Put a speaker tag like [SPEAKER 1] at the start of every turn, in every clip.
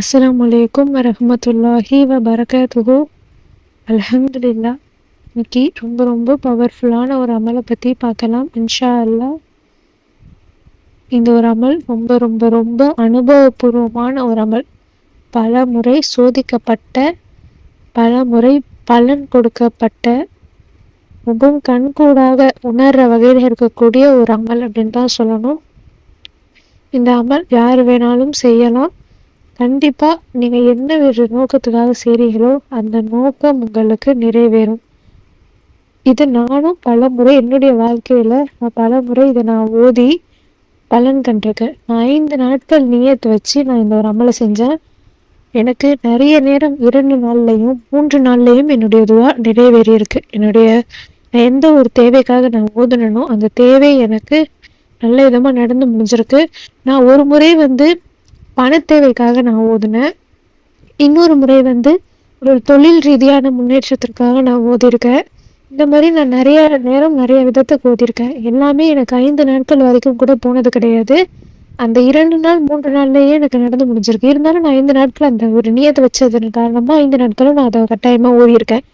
[SPEAKER 1] அஸ்லாம் வலைக்கம் வரமத்துல்லாஹி வ பரகாத்துஹு அல்ஹம்துலில்லா இன்னைக்கு ரொம்ப ரொம்ப பவர்ஃபுல்லான ஒரு அமலை பற்றி பார்க்கலாம். இன்ஷா அல்லாஹ் இந்த ஒரு அமல் ரொம்ப ரொம்ப ரொம்ப அனுபவபூர்வமான ஒரு அமல். பல முறை சோதிக்கப்பட்ட பல முறை பலன் கொடுக்கப்பட்ட முகம் கண்கூடாக உணர்ற வகையில் இருக்கக்கூடிய ஒரு அமல் அப்படின்னு தான் சொல்லணும். இந்த அமல் யார் வேணாலும் செய்யலாம். கண்டிப்பாக நீங்கள் என்ன ஒரு நோக்கத்துக்காக செய்கிறீங்களோ அந்த நோக்கம் உங்களுக்கு நிறைவேறும். இது நானும் பல முறை என்னுடைய வாழ்க்கையில் நான் பல முறை இதை நான் ஓதி பலன் கண்டிருக்கேன் நான் ஐந்து நாட்கள் நியத்து வச்சு நான் இந்த ஒரு அமலை செஞ்சேன். எனக்கு நிறைய நேரம் இரண்டு நாள்லையும் மூன்று நாள்லையும் என்னுடைய இதுவாக நிறைவேறியிருக்கு. என்னுடைய நான் எந்த ஒரு தேவைக்காக நான் ஓதுனனோ அந்த தேவை எனக்கு நல்ல விதமாக நடந்து முடிஞ்சிருக்கு. நான் ஒரு முறை வந்து பண தேவைக்காக நான் ஓதுனேன். இன்னொரு முறை வந்து ஒரு தொழில் ரீதியான முன்னேற்றத்திற்காக நான் ஓதியிருக்கேன். இந்த மாதிரி நான் நிறைய நேரம் நிறைய விதத்துக்கு ஓதியிருக்கேன். எல்லாமே எனக்கு ஐந்து நாட்கள் வரைக்கும் கூட போனது கிடையாது. அந்த இரண்டு நாள் மூன்று நாள்லயே எனக்கு நடந்து முடிஞ்சிருக்கு. இருந்தாலும் நான் ஐந்து நாட்கள் அந்த ஒரு நியத்தை வச்சதன் காரணமா ஐந்து நாட்களும் நான் அதை கட்டாயமா ஓதியிருக்கேன்.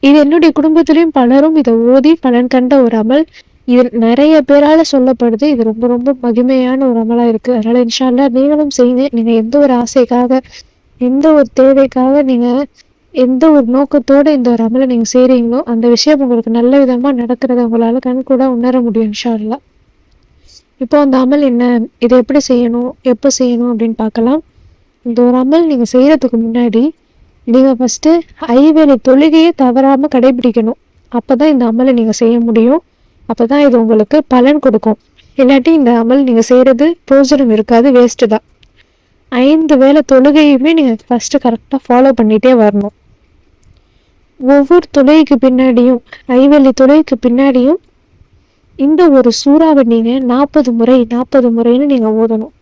[SPEAKER 1] இது என்னுடைய குடும்பத்திலையும் பலரும் இதை ஓதி பலன் கண்ட ஒரு அமல். இது நிறைய பேரால சொல்லப்படுது. இது ரொம்ப ரொம்ப மகிமையான ஒரு அமலா இருக்கு. அதனால இன்ஷால்லா நீங்களும் செய்யுங்க நீங்க எந்த ஒரு ஆசைக்காக எந்த ஒரு தேவைக்காக நீங்க எந்த ஒரு நோக்கத்தோட இந்த ஒரு அமலை நீங்க செய்றீங்களோ அந்த விஷயம் உங்களுக்கு நல்ல விதமா நடக்கிறத உங்களால கண் கூட உணர முடியும் இன்ஷால்லா இப்போ அந்த அமல் என்ன? இதை எப்படி செய்யணும்? எப்போ செய்யணும் அப்படின்னு பார்க்கலாம். இந்த ஒரு அமல் நீங்கள் செய்கிறதுக்கு முன்னாடி நீங்கள் ஃபஸ்ட்டு ஐவேளை தொழுகையை தவறாமல் கடைபிடிக்கணும். அப்போ தான் இந்த அமலை நீங்கள் செய்ய முடியும். அப்போ தான் இது உங்களுக்கு பலன் கொடுக்கும். இல்லாட்டி இந்த அமல் நீங்கள் செய்கிறது பிரோஜனம் இருக்காது வேஸ்ட்டு தான். ஐந்து வேளை தொழுகையுமே நீங்கள் ஃபஸ்ட்டு கரெக்டாக ஃபாலோ பண்ணிகிட்டே வரணும். ஒவ்வொரு தொழுகைக்கு பின்னாடியும் ஐவேளை தொழுகைக்கு பின்னாடியும் இந்த ஒரு சூறாவை நீங்கள் நாற்பது முறை நாற்பது முறைன்னு நீங்கள் ஓதணும்.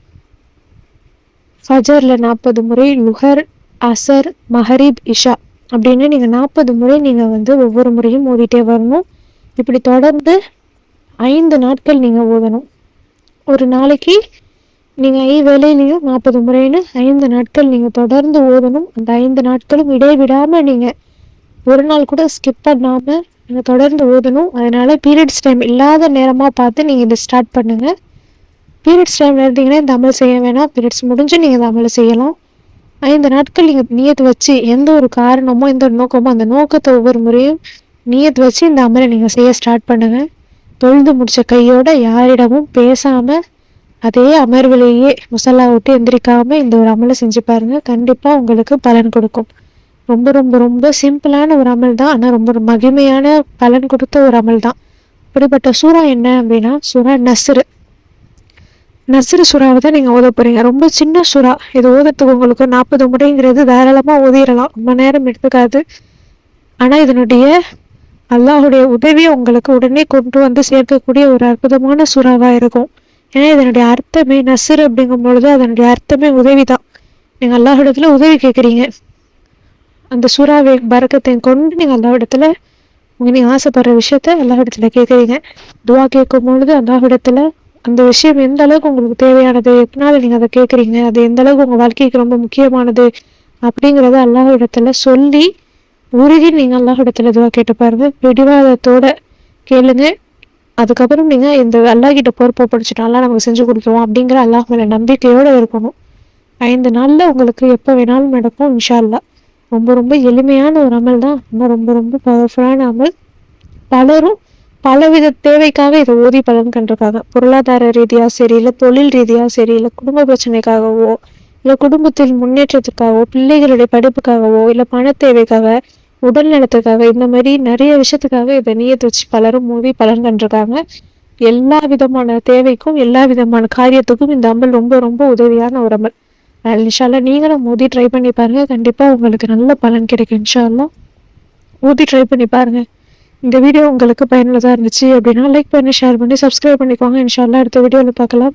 [SPEAKER 1] ஃபஜரில் நாற்பது முறை லுஹர் அசர் மஹரீப் இஷா அப்படின்னு நீங்கள் நாற்பது முறை நீங்கள் வந்து ஒவ்வொரு முறையும் ஓதிட்டே வரணும். இப்படி தொடர்ந்து ஐந்து நாட்கள் நீங்கள் ஓதணும். ஒரு நாளைக்கு நீங்கள் ஐ வேலையிலையும் நாற்பது முறைன்னு ஐந்து நாட்கள் நீங்கள் தொடர்ந்து ஓதணும். அந்த ஐந்து நாட்களும் இடைவிடாமல் நீங்கள் ஒரு நாள் கூட ஸ்கிப் பண்ணாமல் நீங்கள் தொடர்ந்து ஓதணும். அதனால் பீரியட்ஸ் டைம் இல்லாத நேரமாக பார்த்து நீங்கள் இதை ஸ்டார்ட் பண்ணுங்கள் பீரியட்ஸ் டைமில் இருந்தீங்கன்னா இந்த அமல் செய்ய வேணாம். பீரியட்ஸ் முடிஞ்சு நீங்கள் இந்த அமலை செய்யலாம். ஐந்து நாட்கள் நீங்கள் நியத்து வச்சு எந்த ஒரு காரணமோ எந்த ஒரு நோக்கமோ அந்த நோக்கத்தை ஒவ்வொரு முறையும் நியத்து வச்சு இந்த அமலை நீங்கள் செய்ய ஸ்டார்ட் பண்ணுங்கள் தொழுது முடிச்ச கையோட யாரிடமும் பேசாமல் அதே அமர்விலேயே முசல்லா விட்டு எந்திரிக்காமல் இந்த ஒரு அமலை செஞ்சு பாருங்கள் கண்டிப்பாக உங்களுக்கு பலன் கொடுக்கும். ரொம்ப ரொம்ப ரொம்ப சிம்பிளான ஒரு அமல் தான். ஆனால் ரொம்ப மகிமையான பலன் கொடுத்த ஒரு அமல் தான். அப்படிப்பட்ட சூறா என்ன அப்படின்னா சூறா நசுரு நசுரு சுறாவை தான் நீங்கள் ஓத போகிறீங்க ரொம்ப சின்ன சுறா. இது ஓதத்துக்கு உங்களுக்கு நாற்பது முறைங்கிறது தாராளமாக ஓதிடலாம் ரொம்ப நேரம் எடுத்துக்காது. ஆனால் இதனுடைய அல்லாஹுடைய உதவியை உங்களுக்கு உடனே கொண்டு வந்து சேர்க்கக்கூடிய ஒரு அற்புதமான சுறாவாக இருக்கும். ஏன்னா இதனுடைய அர்த்தமே நசுர் அப்படிங்கும் பொழுது அதனுடைய அர்த்தமே உதவி தான் நீங்கள் அல்லாஹிடத்தில் உதவி கேட்குறீங்க அந்த சுறாவை பறக்கத்தை கொண்டு நீங்கள் அல்லாஹிடத்தில் உங்க நீங்கள் ஆசைப்படுற விஷயத்த அல்லாஹிடத்தில் கேட்குறீங்க துவா கேட்கும் பொழுது அல்லாஹிடத்தில் அந்த விஷயம் எந்த அளவுக்கு உங்களுக்கு தேவையானது எத்தனால நீங்கள் அதை கேட்குறீங்க அது எந்த அளவுக்கு உங்கள் வாழ்க்கைக்கு ரொம்ப முக்கியமானது அப்படிங்கிறத அல்லாஹிடத்துல சொல்லி உருகி நீங்கள் அல்லாஹிடத்தில் துவா கேட்டு பாருங்கள் பிடிவாதத்தோட கேளுங்க. அதுக்கப்புறம் நீங்கள் இந்த அல்லாஹிட்ட பொறுப்பை படிச்சுட்டு நமக்கு செஞ்சு கொடுத்துருவோம் அப்படிங்கிற அல்லாஹ் மேலே நம்பிக்கையோடு இருக்கணும். ஐந்து நாளில் உங்களுக்கு எப்போ வேணாலும் நடக்கும் இன்ஷா அல்லா ரொம்ப ரொம்ப எளிமையான ஒரு அமல் தான். ரொம்ப ரொம்ப ரொம்ப பவர்ஃபுல்லான அமல். பலரும் பலவித தேவைக்காக இதை ஓதி பலன் கண்டிருக்காங்க. பொருளாதார ரீதியாக சரி இல்லை தொழில் ரீதியாக சரி இல்லை குடும்ப பிரச்சனைக்காகவோ இல்லை குடும்பத்தில் முன்னேற்றத்துக்காகவோ பிள்ளைகளுடைய படிப்புக்காகவோ இல்லை பண தேவைக்காக உடல் நலத்துக்காக இந்த மாதிரி நிறைய விஷயத்துக்காக இதை நீயத்து வச்சு பலரும் மூவி பலன் கண்டிருக்காங்க. எல்லா விதமான தேவைக்கும் எல்லா விதமான காரியத்துக்கும் இந்த அமல் ரொம்ப ரொம்ப உதவியான ஒரு அம்பல். இன்ஷால்லா நீங்களும் மோதி ட்ரை பண்ணி பாருங்க. கண்டிப்பாக உங்களுக்கு நல்ல பலன் கிடைக்கும் இன்ஷால்லா ஊதி ட்ரை பண்ணி பாருங்க. இந்த வீடியோ உங்களுக்கு பயனுள்ளதாக இருந்துச்சு அப்படின்னா லைக் பண்ணி ஷேர் பண்ணி சப்ஸ்கிரைப் பண்ணிக்கோங்க. இன்ஷால்லா அடுத்த வீடியோவில் பார்க்கலாம்.